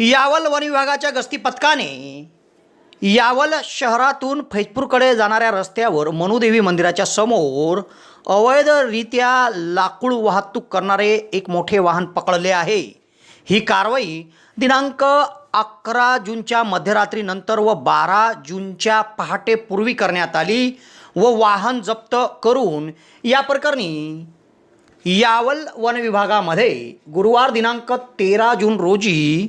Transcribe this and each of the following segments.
Yawal one विभागाच्या गस्ती पथकाने यावल शहरातून फैजपूरकडे जाणाऱ्या रस्त्यावर मनुदेवी मंदिराच्या समोर अवैधरित्या लाकूड वाहतूक करणारे एक मोठे वाहन पकडले आहे. ही कारवाई दिनांक अकरा जूनच्या मध्यरात्रीनंतर व बारा जूनच्या पहाटेपूर्वी करण्यात आली व वाहन जप्त करून या प्रकरणी यावल वन विभागामध्ये गुरुवार दिनांक तेरा जून रोजी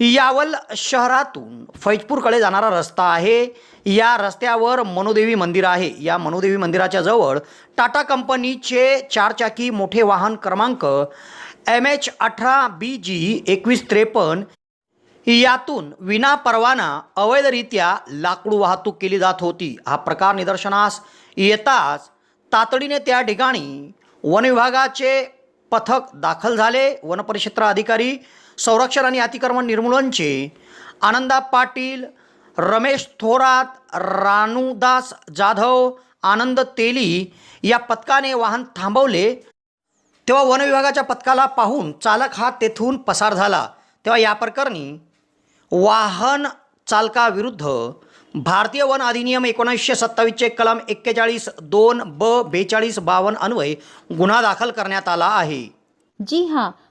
Yawal शहरातून फैजपूरकडे जाणारा रस्ता आहे. या रस्त्यावर मनोदेवी मंदिर आहे. या मनोदेवी मंदिराच्या जवळ टाटा कंपनीचे चारचाकी मोठे वाहन क्रमांक एम एच अठरा बी जी एकवीस त्रेपन्न. यातून विना परवाना अवैधरित्या लाकूड वाहतूक केली जात होती. हा प्रकार निदर्शनास येताच तातडीने त्या ठिकाणी वनविभागाचे पथक दाखल झाले. वनपरिक्षेत्र अधिकारी संरक्षण आणि अतिक्रमण निर्मूलनचे आनंदा पाटील रमेश थोरात रानूदास जाधव आनंद तेली या पथकाने वाहन थांबवले. तेव्हा वन विभागाच्या पथकाला पाहून चालक हा तेथून पसार झाला. तेव्हा या प्रकरणी वाहन चालकाविरुद्ध भारतीय वन अधिनियम एकोणीसशे सत्तावीसचे कलम एक्केचाळीस दोन ब बेचाळीस बावन्न अन्वय गुन्हा दाखल करण्यात आला आहे. जी हां